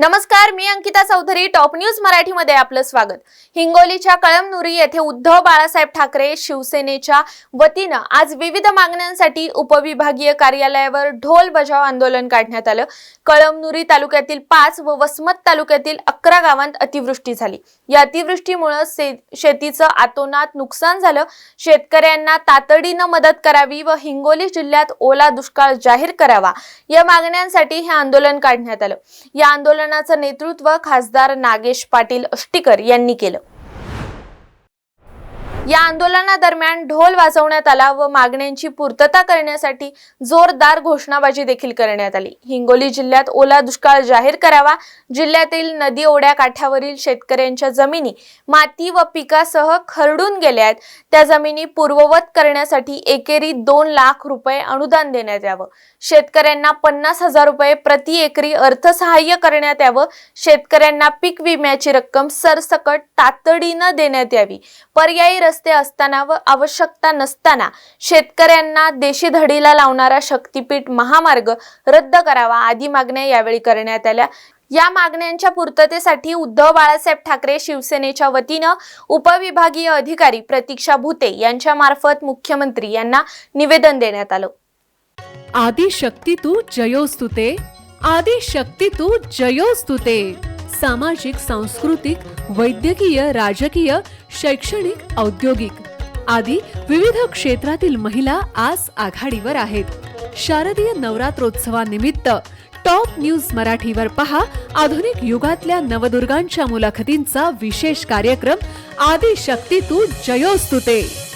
नमस्कार मी Ankita Chaudhari. Top news मराठीमध्ये आपलं स्वागत. हिंगोलीच्या कळमनुरी येथे उद्धव बाळासाहेब ठाकरे शिवसेनेच्या वतीनं आज विविध मागण्यांसाठी उपविभागीय कार्यालयावर ढोल बजाव आंदोलन काढण्यात आलं. कळमनुरी तालुक्यातील पाच व वसमत तालुक्यातील अकरा गावांत अतिवृष्टी झाली. या अतिवृष्टीमुळे शेतीचं आतोनात नुकसान झालं. शेतकऱ्यांना तातडीनं मदत करावी व हिंगोली जिल्ह्यात ओला दुष्काळ जाहीर करावा या मागण्यांसाठी हे आंदोलन काढण्यात आलं. या आंदोलन आंदोलनाचं नेतृत्व खासदार नागेश पाटील अष्टीकर यांनी केलं. या आंदोलनादरम्यान ढोल वाजवण्यात आला व मागण्यांची पूर्तता करण्यासाठी जोरदार घोषणाबाजी देखील करण्यात आली. हिंगोली जिल्ह्यात ओला दुष्काळ जाहीर करावा जिल्ह्यातील नदी ओढ्या काठावरील शेतकऱ्यांच्या जमिनी माती व पिकासह खरडून गेल्या आहेत. त्या जमिनी पूर्ववत करण्यासाठी एकेरी दोन लाख रुपये अनुदान देण्यात यावं. शेतकऱ्यांना पन्नास हजार रुपये प्रति एकरी अर्थसहाय्य करण्यात यावं. शेतकऱ्यांना पीक विम्याची रक्कम सरसकट तातडीनं देण्यात यावी. पर्यायी रस्ते असताना व आवश्यकता नसताना शेतकऱ्यांना देशी धडीला लावणारा शक्तीपीठ महामार्ग रद्द करावा आदी मागण्या यावेळी करण्यात आल्या. या मागण्यांच्या पूर्ततेसाठी उद्धव बाळासाहेब ठाकरे शिवसेनेच्या वतीनं उपविभागीय अधिकारी प्रतीक्षा भुते यांच्या मार्फत मुख्यमंत्री यांना निवेदन देण्यात आलं. आदिशक्ती तू जयोस्तुते आदिशक्ती तू जयोस्तुते सामाजिक सांस्कृतिक वैद्यकीय राजकीय शैक्षणिक औद्योगिक आदी विविध क्षेत्रातील महिला आज आघाडीवर आहेत. शारदीय नवरात्रोत्सवानिमित्त टॉप न्यूज मराठीवर पहा आधुनिक युगातल्या नवदुर्गांच्या मुलाखतींचा विशेष कार्यक्रम आदिशक्ती तू जयोस्तुते.